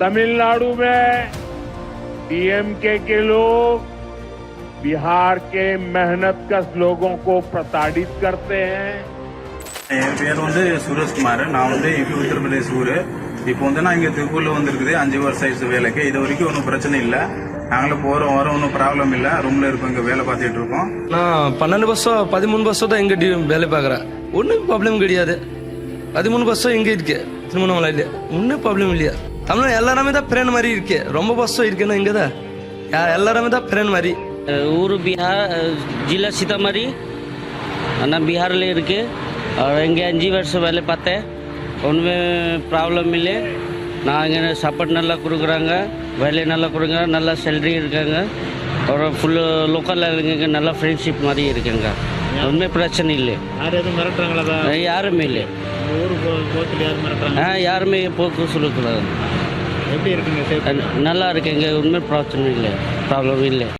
तमिलनाडु में डीएमके के लोग बिहार के मेहनत कश लोगों को प्रताड़ित करते हैं என் பேர் வந்து சுரேஷ்குமார் நான் வந்து இப்போ உத்தரப்பிரதேச ஊர் இப்போ வந்து நான் இங்கே திருப்பூரில் வந்திருக்குது அஞ்சு வருஷம் ஆயிடுச்சு வேலைக்கு இது வரைக்கும் ஒன்றும் பிரச்சனை இல்லை நாங்களும் போகிறோம் வரோம் ஒன்றும் ப்ராப்ளம் இல்லை ரூமில் இருக்கோம் இங்கே வேலை பார்த்துட்டு இருக்கோம் நான் பன்னெண்டு வருஷம் பதிமூணு வருஷம் தான் இங்கே வேலை பார்க்குறேன் ஒன்றும் ப்ராப்ளம் கிடையாது பதிமூணு வருஷம் இங்கே இருக்கு திருமணமலையில் ஒன்றும் ப்ராப்ளம் இல்லையா தமிழ் எல்லாருமே தான் ஃப்ரெண்ட் மாதிரி இருக்கு. ரொம்ப கஷ்டம் இருக்குன்னா இங்கே தான். எல்லாருமே தான் ஃப்ரெண்ட் மாதிரி. ஊர் பீகார் ஜில்லா சீதாமாரி ஆனால் பீகாரில் இருக்கு. இங்கே इनके अजी வேலை பார்த்தேன் ஒன்றுமே ப்ராப்ளம் இல்லை. நான் இங்கே சாப்பாடு நல்லா கொடுக்குறாங்க. வேலை நல்லா கொடுக்குறாங்க. நல்லா சேலரி இருக்காங்க. ஒரு ஃபுல்லு லோக்கலில் இளைஞங்க நல்லா ஃப்ரெண்ட்ஷிப் மாதிரி இருக்குங்க. ஒன்றுமே பிரச்சனை இல்லை. யாரும் மிரட்டுறாங்களா யாருமே இல்லை. ஆ யாருமே போக்கு சொல்லக்கூடாது. எப்படி இருக்குங்க நல்லா இருக்குங்க ஒன்றுமே பிரச்சனை இல்லை. ப்ராப்ளம் இல்லை.